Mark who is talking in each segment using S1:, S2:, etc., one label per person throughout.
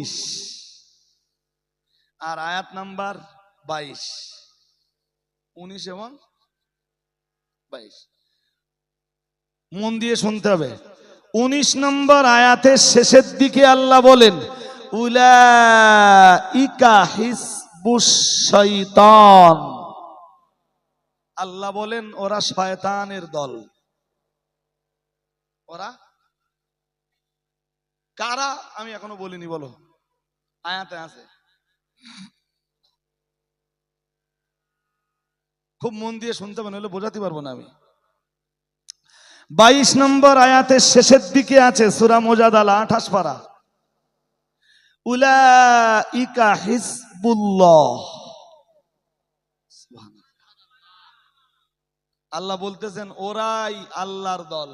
S1: উনিশ আর আয়াত নাম্বার বাইশ, উনিশ এবং বাইশ। মন দিয়ে শুনতে হবে। উনিশ নম্বর আয়াতের শেষের দিকে আল্লাহ বলেন আল্লাহ বলেন, ওরা শয়তানের দল। ওরা? কারা? আমি এখনও বলিনি, বলো। আয়াতে আছে। খুব মন দিয়ে শুনতে হবে নইলে বোঝাতে পারব না আমি। বাইশ নম্বর আয়াতের শেষের দিকে আছে সুরা মোজাদালা আঠাশ পারা। উলা ইকা হিসবুল্লাহ আল্লাহ বলতেছেন, ওরাই আল্লাহর দল।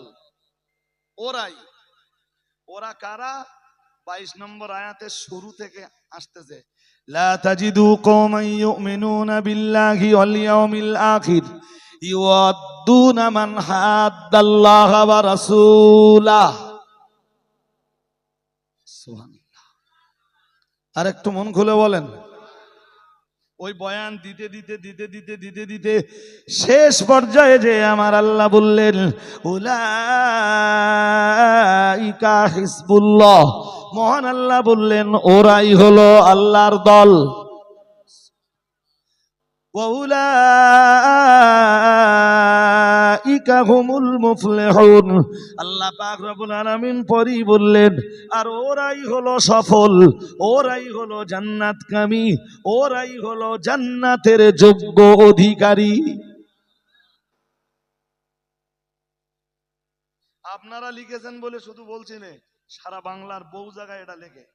S1: ওরাই। ওরা কারা? বাইশ নম্বর আয়াতের শুরু থেকে আসতেছে, লা তাজিদু কওমান ইউমিনুনা বিল্লাহি ওয়াল ইয়াউমিল আখির, ইউয়াদ্দুনা মান হাদ্দাল্লাহ ওয়া রাসূলাহ। সুবহানাল্লাহ। আর একটু মন খুলে বলেন। ওই বয়ান দিতে দিতে দিতে দিতে দিতে দিতে শেষ পর্যায়ে যে আমার আল্লাহ বললেন, উলাইকা হিজবুল্লাহ মহান আল্লাহ বললেন, ওরাই হলো আল্লাহর দল। আল্লাহ পরই বললেন, আর ওরাই হলো সফল, ওরাই হলো জান্নাতকামী, ওরাই হলো জান্নাতের যোগ্য অধিকারী। আপনারা লিখেছেন বলে শুধু বলছি নে। সারা বাংলার বহু জায়গায় এটা লেখে।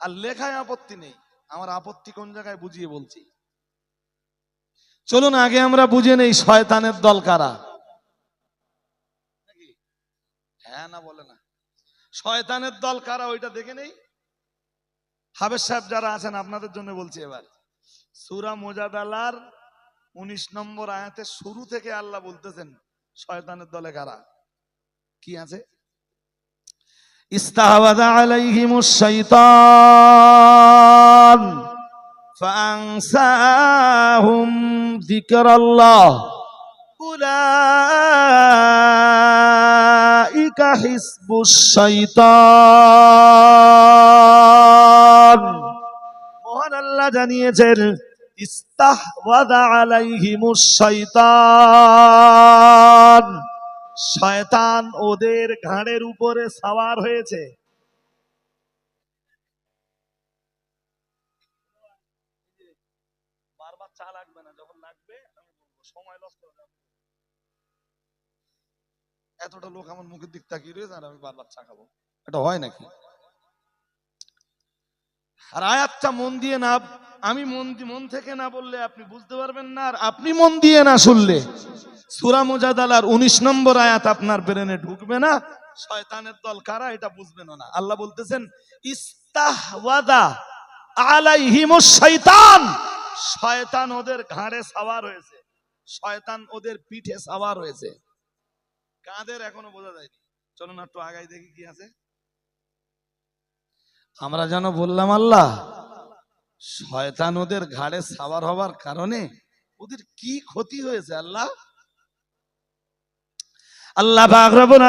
S1: আর লেখায় আপত্তি নেই। আমার আপত্তি কোন জায়গায় বুঝিয়ে বলছি। চলুন, আগে আমরা বুঝে নেই শয়তানের দল কারা। হ্যাঁ না, বলে না। শয়তানের দল কারা, ওইটা দেখে নেই। হাবেজ সাহেব যারা আছেন, আপনাদের জন্য বলছি এবার। সুরা মোজাদালার উনিশ নম্বর আয়াতে শুরু থেকে আল্লাহ বলতেছেন, শয়তানের দলে কারা। কি আছে? استحوذ عليهم الشيطان فأنساهم ذكر الله أولئك حزب الشيطان মহান আল্লাহ জানিয়েছেন ইস্তাহওয়াদা আলাইহিমুশ শাইতান শয়তান ওদের ঘাড়ের উপরে সাওয়ার হয়েছে। বারবার চা লাগবে না, যখন লাগবে সময় এতটা লোক আমার মুখের দিক তাকিয়ে রয়েছে, আর আমি বারবার চা খাব। এটা হয় নাকি? আর আয়াতটা মন দিয়ে না আমি মন মন থেকে না বললে আপনি বুঝতে পারবেন না, আর আপনি মন দিয়ে না শুনলে সুরা মুজাদালার উনিশ নম্বর আয়াত আপনার ব্রেনে ঢুকবে না। শয়তানের দল কারা এটা বুঝবেন না। আল্লাহ বলতেছেন, ইস্তাহওয়াদা আলাইহিমুস শয়তান শয়তান ওদের ঘাড়ে সাওয়ার হয়েছে। শয়তান ওদের পিঠে সাওয়ার হয়েছে। কাদের এখনও বোঝা যায়নি? চলো না একটু আগাই দেখি কি আছে। আমরা যেন বললাম, আল্লাহ শয়তান ওদের ঘাড়ে সাওয়ার হবার কারণে ওদের কি ক্ষতি হয়েছে আল্লাহ? আল্লাহ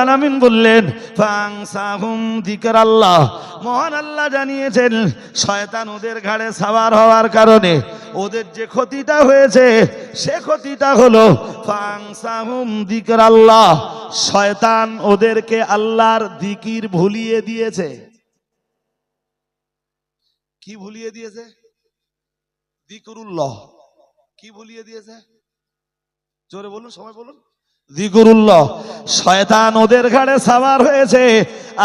S1: আলামিন বললেন, ফাংসাহুম যিকরাল্লাহ। মহান আল্লাহ জানিয়েছেন, শয়তান ওদের ঘাড়ে সাবার হওয়ার কারণে ওদের যে ক্ষতিটা হয়েছে, সে ক্ষতিটা হলো ফাংসাহুম যিকরাল্লাহ। শয়তান ওদেরকে আল্লাহর দিকির ভুলিয়ে দিয়েছে। কি ভুলিয়ে দিয়েছে? দিকরুল্লাহ। কি ভুলিয়ে দিয়েছে? জোরে বলুন, সবাই বলুন। দিগুরুল্লাহ শয়তান ওদের ঘাড়ে সাওয়ার হয়েছে,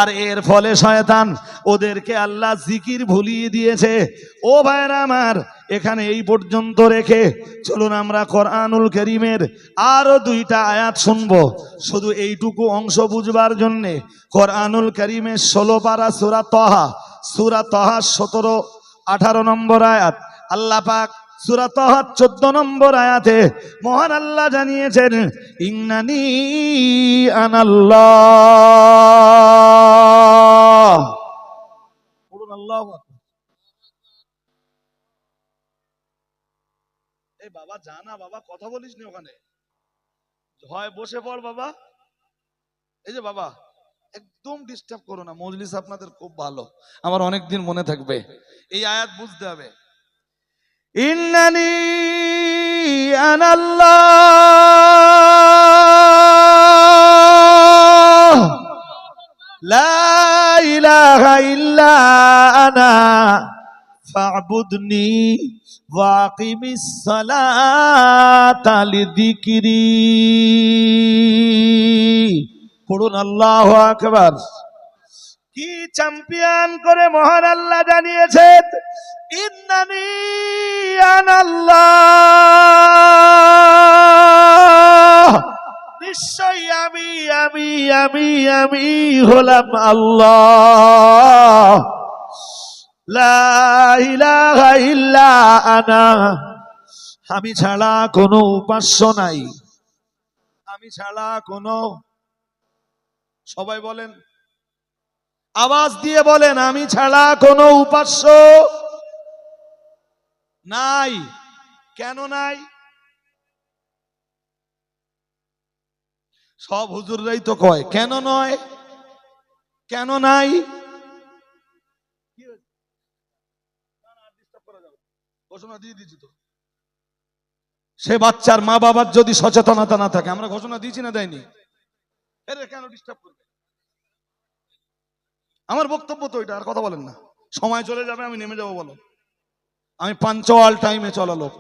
S1: আর এর ফলে শয়তান ওদেরকে আল্লাহ জিকির ভুলিয়ে দিয়েছে। ও ভাইরা আমার, এখানে এই পর্যন্ত রেখে চলুন আমরা কোরআনুল করিমের আরও দুইটা আয়াত শুনব। শুধু এইটুকু অংশ বুঝবার জন্যে কোরআনুল করিমের ষোলো পারা সুরা তহা সুরা তহা সতেরো, আঠারো নম্বর আয়াত। আল্লাহ পাক সুরা তহা চোদ্দ নম্বর আয়াতে মহান আল্লাহ জানিয়েছেন, ইন্নানি আনাল্লাহ। এই বাবা জানা বাবা, কথা বলিস নি ওখানে। হয় বসে পড় বাবা। এই যে বাবা, একদম ডিস্টার্ব করো না। মজলিস আপনাদের খুব ভালো। আমার অনেক দিন মনে থাকবে। এই আয়াত বুঝতে হবে। ইন্নানি আনাল্লাহ। ইল্লা আনা। ফা'বুদনি ওয়াকিমিস সালাতা লিযিকরি। পড়ুন আল্লাহু কি চ্যাম্পিয়ন করে মহান আল্লাহ জানিয়েছেন? ইন্নানি আনাল্লাহ নিশ্চয়ই আমি আমি আমি আমি হলাম আল্লাহ। আনা। আমি ছাড়া কোনো উপাস্য নাই। আমি ছাড়া কোনো, সবাই বলেন, আওয়াজ দিয়ে বলেন, আমি ছাড়া কোনো উপাস্য নাই। কেন নাই? সব হুজুররাই তো কয়, কেন নয়? কেন নাই? ঘোষণা দিয়ে দিচ্ছি তো। সে বাচ্চার মা বাবার যদি সচেতনতা না থাকে, আমরা ঘোষণা দিয়েছি না দেয়নি? কেন ডিস্টার্ব করবে? আমার বক্তব্য তো এটা, আর কথা বলেন না। সময় চলে যাবে, আমি নেমে যাব, বলো। আমি পাঞ্চওয়াল টাইমে চলা লোক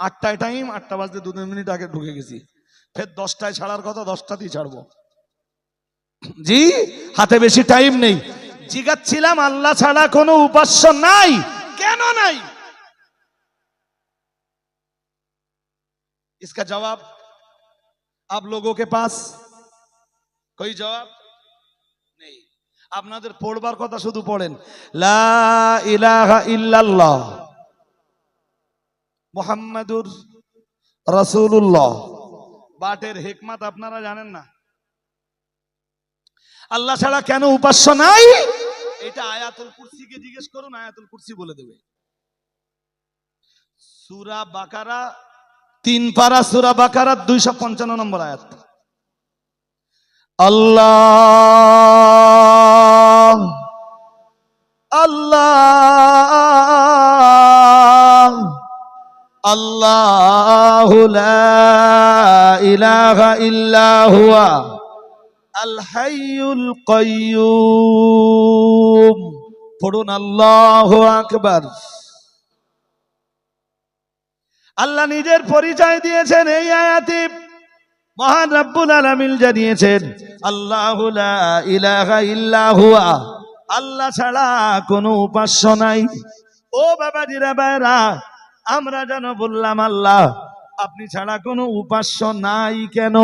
S1: আটটায় টাইম আটটা বাজতে দু তিন মিনিট আগে ঢুকে গেছি ফের দশটায় ছাড়ার কথা দশটাতেই ছাড়বো জি হাতে বেশি টাইম নেই জিগাচ্ছিলাম আল্লাহ ছাড়া কোনো উপাস্য নাই কেন নাই इसका जवाब आप लोगों के पास कोई जवाब নেই আপনাদের পড়বার কথা শুধু পড়েন লা ইলাহা ইল্লাল্লাহ মুহাম্মাদুর রাসূলুল্লাহ। বাটের হিকমত আপনারা জানেন না। আল্লাহ ছাড়া কেন উপাস্য নাই? এটা আয়াতুল কুরসিকে জিজ্ঞেস করুন, আয়াতুল কুরসি বলে দেবে। সূরা বাকারা, তিন পারা সুরা বাকারা দুইশো পঞ্চান্ন নম্বর আয়াত। আল্লাহ আল্লাহ। লা ইলাহা ইল্লা হুয়া আল হাইয়ুল কাইয়্যুম পড়ুন, আল্লাহু আকবার। আল্লাহ নিজের পরিচয় দিয়েছেন এই আয়াতে। মহান রব্বুল আলামিন জানিয়েছেন, আল্লাহু লা ইলাহা ইল্লা আল্লাহ ছাড়া কোনো উপাস্য নাই। ও বাবাজিরা বাইরা আমরা যেন বললাম, আল্লাহ, আপনি ছাড়া কোনো উপাস্য নাই কেন?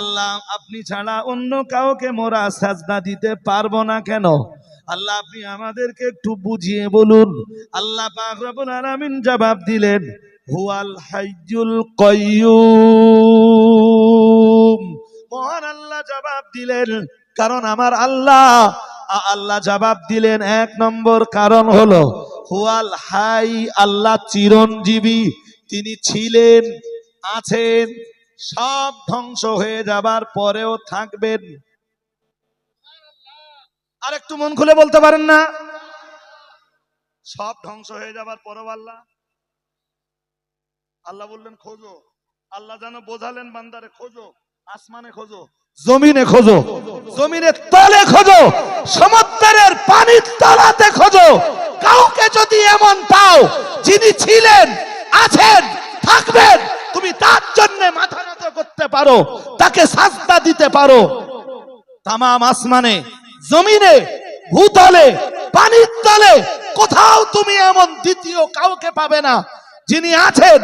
S1: আল্লাহ, আপনি ছাড়া অন্য কাউকে মোরা সাজদা দিতে পারব না কেন? আল্লাহ, আপনি আমাদেরকে একটু বুঝিয়ে বলুন। আল্লাহ আলামিন জবাব দিলেন, হুয়াল হাইজুল কাইয়ুম মহান আল্লাহ জবাব দিলেন, কারণ আমার আল্লাহ আল্লাহ জবাব দিলেন, এক নম্বর কারণ হলো, হুয়াল হাই আল্লাহ চিরঞ্জীবী, তিনি ছিলেন, আছেন, সব ধ্বংস হয়ে যাবার পরেও থাকবেন। আর একটু মন খুলে বলতে পারেন না? সব ধ্বংস হয়ে যাবার পরেও আল্লাহ? আল্লাহ বললেন, খোঁজো। আল্লাহ যেন বোঝালেন বান্দারে, খোঁজো, আসমানে খোঁজো। জমিনে খোঁজো জমিনের তলে খোঁজো, সমুদ্রের পানির তলাতে খোঁজো। কাউকে যদি এমন পাও যিনি ছিলেন, আছেন, থাকবেন, তুমি তার জন্য মাথা নত করতে পারো, তাকে সাজদা দিতে পারো। তামাম আসমানে, জমিনে, ভূতলে, পানির তলে, কোথাও তুমি এমন দ্বিতীয় কাউকে পাবে না, যিনি আছেন,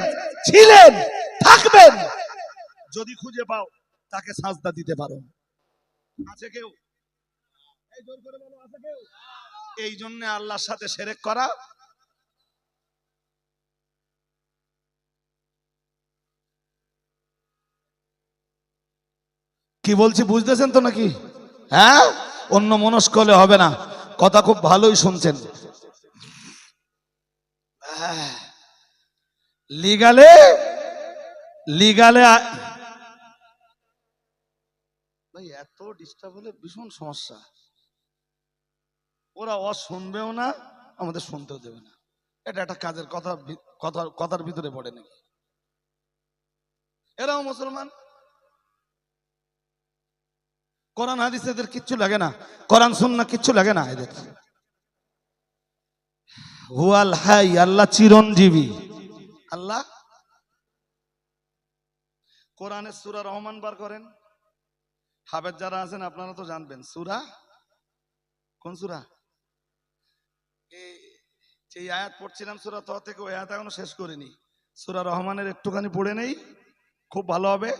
S1: ছিলেন, থাকবেন। যদি খুঁজে পাও তাকে সাজদা দিতে পারো। আছে কেউ? এই জন্য আল্লাহর সাথে সেরেক করা। কি বলছি, বুঝতেছেন তো নাকি? হ্যাঁ? অন্য মনস্ক হলে হবে না। কথা খুব ভালোই শুনছেন। লিগালে লিগালে ডিস্টার্ব হলে ভীষণ সমস্যা। ওরা অ শুনবেও না, আমাদের শুনতেও দেবে না। এটা একটা কাজের কথা কথার কথার ভিতরে পড়ে নাকি? এরাও মুসলমান। কোরআন, হাদিস এদের কিচ্ছু লাগে না। কোরআন, সুন্নাহ কিচ্ছু লাগে না এদের। হুয়াল হাই, আল্লাহ চিরঞ্জীবী। আল্লাহ কোরআনের সুরা রহমান বার করেন। হাবেদ যারা আছেন, আপনারা তো জানবেন। সুরা? কোন সুরা? যে আয়াত পড়ছিলাম সুরা ত থেকে, ওই আয়াত এখনও শেষ করিনি। সুরা রহমানের একটুখানি পড়ে নেই, খুব ভালো হবে।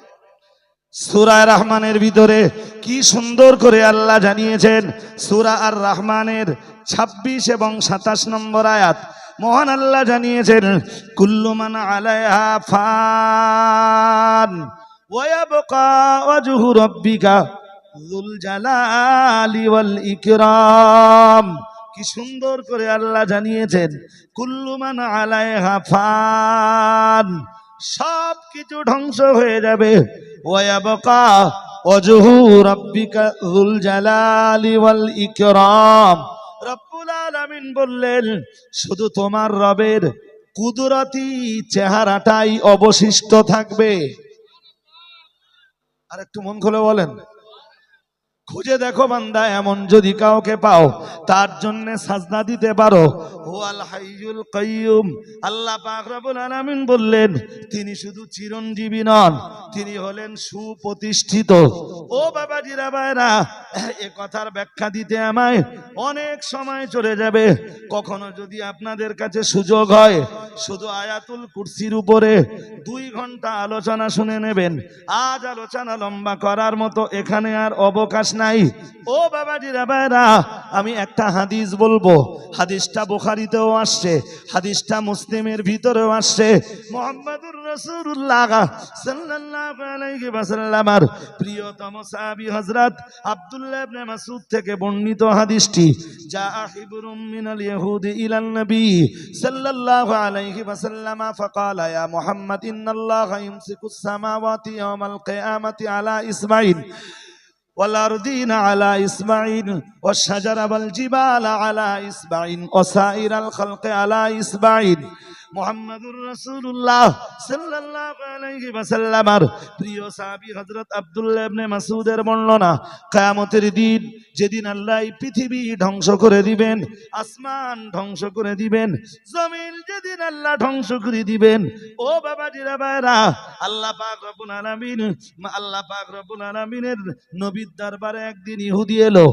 S1: সুরায় রহমানের ভিতরে কি সুন্দর করে আল্লাহ জানিয়েছেন, সুরা আর রহমানের ২৬ এবং সাতাশ নম্বর আয়াত। মহান আল্লাহ জানিয়েছেন কুল্লুমান আলাইহা ফান। ওয়াজহু রাব্বিকা যুল জালালি ওয়াল ইকরাম। কি সুন্দর করে আল্লাহ জানিয়েছেন কুল্লুমান আলাইহা ফান। সব কিছু ধ্বংস হয়ে যাবে। ওয়াবকা ওয়াজহু রাব্বিকা যুল জালালি ওয়াল ইকরাম। রব্বুল আলামিন বললেন, শুধু তোমার রবের কুদরতি চেহারাটাই অবশিষ্ট থাকবে। আর একটু মন খুলে বলেন। খুঁজে দেখো বান্দা, এমন যদি কাউকে পাও, তার জন্য সাজদা দিতে পারো। ও আল হাইয়ুল কাইয়ুম, আল্লাহ পাক রব্বুল আলামিন বললেন, তিনি শুধু চিরঞ্জীবী নন, তিনি হলেন সুপ্রতিষ্ঠিত। ও বাবা জিরা ভাইরা এ কথার ব্যাখ্যা দিতে আমায় অনেক সময় চলে যাবে। কখনো যদি আপনাদের কাছে সুযোগ হয়, শুধু আয়াতুল কুরসির উপরে দুই ঘণ্টা আলোচনা শুনে নেবেন। আজ আলোচনা লম্বা করার মতো এখানে আর অবকাশ নাই। ও বাবা বাবারা আমি একটা হাদিস বলব। হাদিসটা বুখারিতেও আসছে, হাদিসটা মুসলিমের ভিতরেও আসছে। মোহাম্মদুর রসুল্লাহ সাল্লামার প্রিয়তম সাহাবী হযরত আব্দুল্লাহ ইবনে মাসুদ থেকে বর্ণিত হাদিসটি যা আহিবুরুম মিনাল ইয়াহুদ ইলান নবী সাল্লাল্লাহু আলাইহি ওয়াসাল্লাম فقال يا محمد ان الله يمسك السماوات يوم القيامه على اسماعيل والأرضين على إسماعيل والشجر والجبال على إسماعيل وسائر الخلق على إسماعيل মোহাম্মদুর রাসূলুল্লাহ সাল্লাল্লাহু আলাইহি ওয়াসাল্লামার প্রিয় সাহাবী হযরত আব্দুল্লাহ ইবনে মাসউদের বর্ণনা, কিয়ামতের দিন যেদিন আল্লাহ পৃথিবী ধ্বংস করে দিবেন, আসমান ধ্বংস করে দিবেন, জমিন যেদিন আল্লাহ ধ্বংস করে দিবেন, ও বাবা জিরা ভাইরা আল্লাহ পাক রব্বুল আলামিন, আল্লাহ পাক রব্বুল আলামিনের নবীর দরবারে একদিন ইহুদি এলো,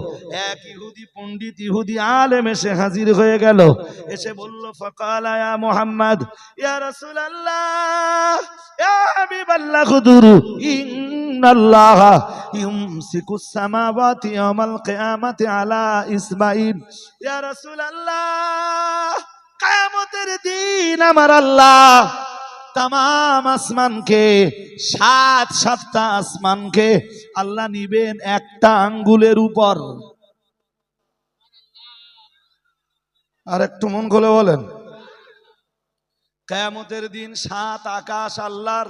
S1: এক ইহুদি পণ্ডিত ইহুদি আলেম এসে হাজির হয়ে গেল, এসে বলল, ফাকালা ইয়া মুহাম্মদ ইয়া রাসূলুল্লাহ, ইয়া হাবিবাল্লাহ খুদুরু ইন্নাল্লাহ ইউমসিকুস সামাওয়াতি ইয়াওমাল কিয়ামাতি আলা ইসমাঈল ইয়া রাসূলুল্লাহ, কিয়ামতের দিন আমার আল্লাহ তাম আসমানকে, সাত সাতটা আসমানকে আল্লাহ নিবেন একটা আঙ্গুলের উপর। আর একটু মন খুলে বলেন। কেয়ামতের দিন সাত আকাশ আল্লাহর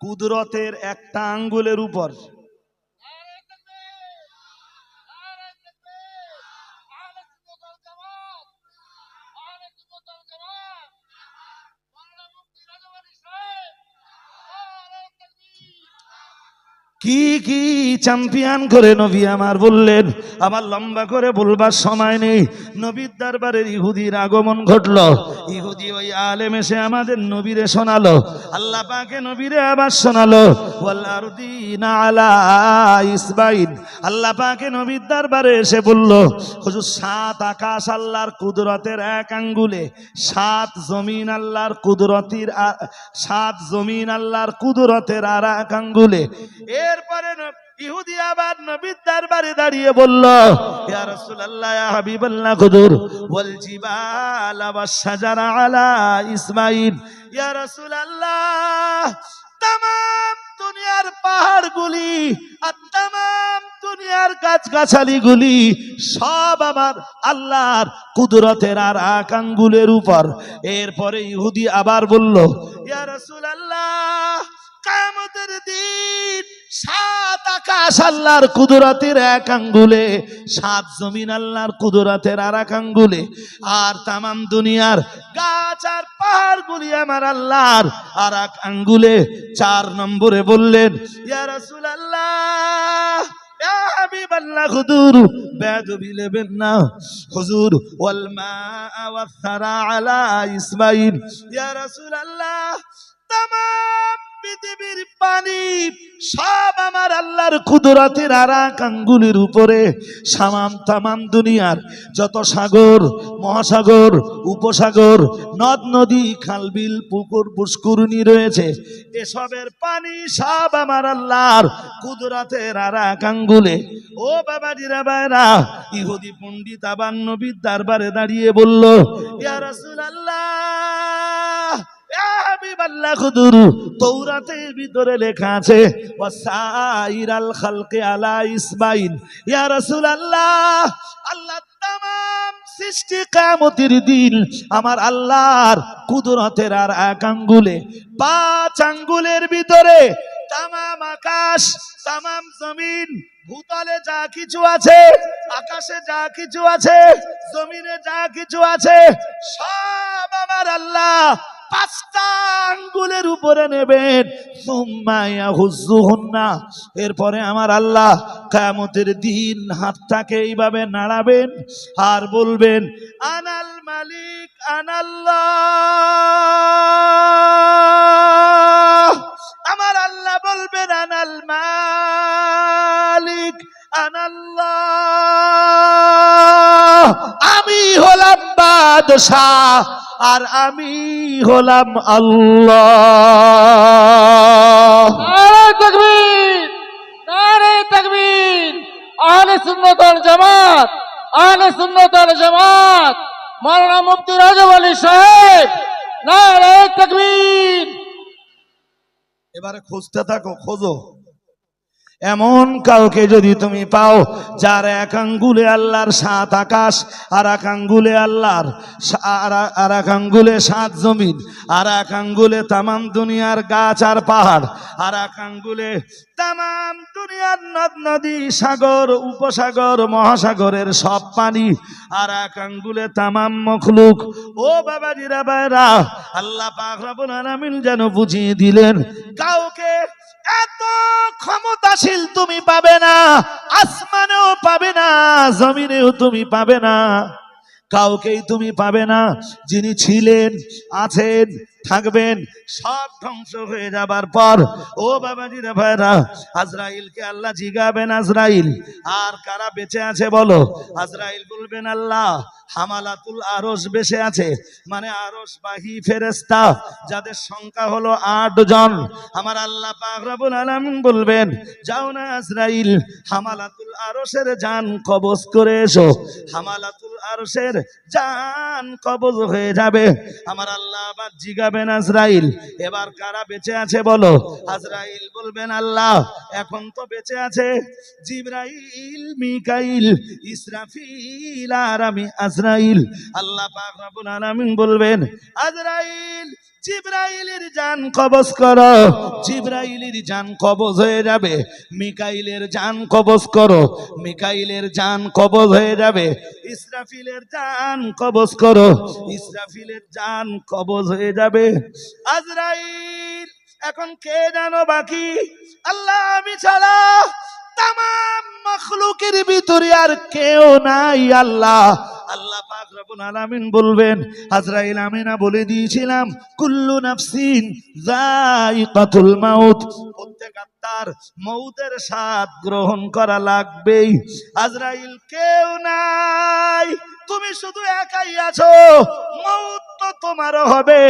S1: কুদরতের একটা আঙ্গুলের উপর। কি কি চ্যাম্পিয়ন করে নবী আমার বললেন? আবার লম্বা করে বলবার সময় নেই। নবীর দরবারের ইহুদির আগমন ঘটলো। ইহুদি ওই আলেম এসে আমাদের নবীরে শোনালো। আল্লাহ পাকে নবীরে আবার শোনালো। ইসমাইল আল্লাহ পাকে নবীর দরবারে এসে বলল, হুজুর, সাত আকাশ আল্লাহর কুদরতের এক আঙ্গুলে, সাত জমিন আল্লাহর কুদরতির সাত জমিন আল্লাহর কুদরতের আর এক আঙ্গুলে। এরপরে ইহুদি আবার নবীর দরবারে দাঁড়িয়ে বলল, ইয়া রাসূলুল্লাহ, ইয়া হাবিবাল্লাহ ওয়াল জিবাল ওয়াস আলা ইসমাঈল। ইয়া রাসূলুল্লাহ দুনিয়ার পাহাড়গুলি আর তাম দুনিয়ার গাছগাছালিগুলি সব আমার আল্লাহর কুদরতের আর এক আঙ্গুলের উপর। এরপরে ইহুদি আবার বলল, ইয়া রাসূলুল্লাহ কায়ামতের দিন সাত আকাশ আল্লাহর কুদরতের এক আঙ্গুলে, সাত জমিন আল্লাহর কুদরতের আর এক আঙ্গুলে, আর তামাম দুনিয়ার গাছ আর পাহাড়গুলি আমার আল্লাহর আর এক আঙ্গুলে। চার নম্বরে বললেন, ইয়া ইয়া হাবিবাল্লাহ, হুজুর ওয়াল মা আলা ইসমাইল। ইয়া রাসূলুল্লাহ, তামাম পৃথিবীর পানি সব আমার আল্লাহর কুদরতের আর এক আঙ্গুলের উপরে। সামান তামান দুনিয়ার যত সাগর, মহাসাগর, উপসাগর, নদ, নদী খালবিল পুকুর পুষ্করণী রয়েছে, এসবের পানি সব আমার আল্লাহর কুদরতের আর এক আঙ্গুলে। ও বাবাজিরা বাইরা ইহুদি পণ্ডিত আবার নবীর দরবারে দাঁড়িয়ে বলল, ইয়া ইয়া হাবিবাল্লাহ খুদুর ভিতরে লেখা আছে খালকে আলা ইসমাইল আল্লাহ সৃষ্টি কামতির দিন আমার আল্লাহর কুদরতের আর এক আঙ্গুলে, পাঁচ আঙ্গুলের ভিতরে তামাম আকাশ, তামাম জমিন, ভূতলে যা কিছু আছে, আকাশে যা কিছু আছে, জমিনে যা কিছু আছে, সব আমার আল্লাহ পাঁচটা আঙ্গুলের উপরে নেবেন। হুজ্জুহুন্না। এরপরে আমার আল্লাহ কায়ামতের দিন হাতটাকে এইভাবে নাড়াবেন আর বলবেন, আনাল মালিক আনাল্লাহ আমার আল্লাহ বলবেন, আনাল মালিক আনাল্লাহ আমি হলাম বাদশাহ আর আমি হলাম আল্লাহ।
S2: তকবীর নারে তকবীর। আহলে সুন্নাত ওয়াল জামাত আহলে সুন্নাত ওয়াল জামাত। মাওলানা মুফতি রাজব আলী সাহেব নারে তকবীর।
S1: এবারে খুঁজতে থাকো খোঁজো। এমন কাউকে যদি তুমি পাও, যার এক আঙ্গুলে আল্লাহর সাত আকাশ, আর এক আঙ্গুলে আল্লাহর আর- এক আঙ্গুলে সাত জমিন, আর এক আঙ্গুলে তামাম দুনিয়ার গাছ আর পাহাড়, আর এক আঙ্গুলে তামাম দুনিয়ার নদ, নদী, সাগর, উপসাগর, মহাসাগরের সব পানি, আর এক আঙ্গুলে তামাম মখলুক। ও বাবাজিরা বাইরা আল্লাহ পাক রব্বুল আলামিন যেন বুঝিয়ে দিলেন, কাউকে এত ক্ষমতাশীল তুমি পাবে না, আসমানেও পাবে না, জমিনেও তুমি পাবে না। কাউকেই তুমি পাবে না, যিনি ছিলেন, আছেন থাকবেন। সব ধ্বংস হয়ে যাবার পর, ও বাবাজি রে ভাইরা, আজরাইলকে আল্লাহ জিগাবেন আজরাইল। আর কারা বেঁচে আছে বলো? আজরাইল বলবেন, আল্লাহ, হামালাতুল আরস বেঁচে আছে। মানে আরস বাহি ফেরেস্তা যাদের সংখ্যা হলো আট জন। আমার আল্লাহ পাক রব্বুল আলামিন বলবেন, যাও না আজরাইল, হামালাতুল আরসের জান কবজ করে এসো। হামালাতুল আরসের জান কবজ হয়ে যাবে। আমার আল্লাহ আবার জিগাবেন আজরাইল। এবার কারা বেঁচে আছে বলো? আজরাইল বলবেন আল্লাহ, এখন তো বেঁচে আছে। জিব্রাইল, মিকাইল, ইসরাফিল আর আমি আজরাইল। আল্লাহ পাক রব্বুল আলামিন বলবেন, আজরাইল জিব্রাইলের জান কবজ করো। জিব্রাইলের জান কবজ হয়ে যাবে। মিকাইলের জান কবজ করো। মিকাইলের জান কবজ হয়ে যাবে। ইসরাফিলের জান কবজ করো। ইসরাফিলের জান কবজ হয়ে যাবে। আজরাইল, এখন কে জানো বাকি? আল্লাহ আমি ছাড়া তাম মখলুকের ভিতরে আর কেউ নাই, আল্লাহ। আল্লাহ পাক রব্বুল আলামিন বলবেন আজরাইল আমিনা বলে দিয়েছিলাম, কুল্লু নাফসিন যায়িকাতুল মাউত প্রত্যেক মৌদের স্বাদ গ্রহণ করা লাগবেই। আজরাইল, কেউ নাই। তুমি শুধু একাই আছো। মৌত তো তোমারও হবে।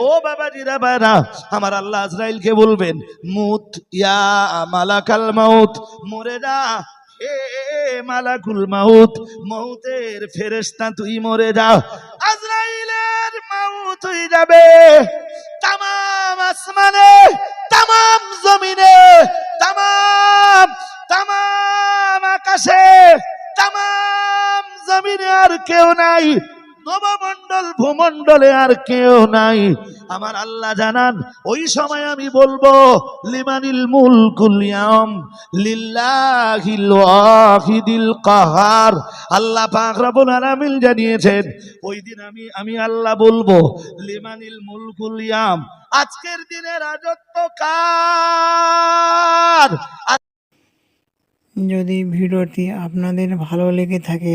S1: ও বাবা জিরা বারা আমার আল্লাহ আজরাইলকে বলবেন, মুত ইয়া মালাকাল মাউত মরে যা মালাকুল মাউত মৌতের ফেরেস্তা তুই মরে যাও। আজরাইলের মাউত হয়ে যাবে। তামাম আসমানে, তামাম জমিনে, তামাম তামাম আকাশে, তামাম জমিনে আর কেউ নাই। নবমণ্ডল, ভূমণ্ডলে আর কেউ নাই। আমার আল্লাহ জানান, ওই সময় আমি বলব, লিমানিল মুলকুল ইয়াম লিল্লাহিল ওয়াহিদিল কাহার। আল্লাহ পাক রব্বুল আলামিন জানিয়েছেন, ওই দিন আমি আমি আল্লাহ বলব, লিমানিল মুলকুল ইয়াম আজকের দিনে রাজত্ব কার?
S3: যদি ভিডিওটি আপনাদের ভালো লেগে থাকে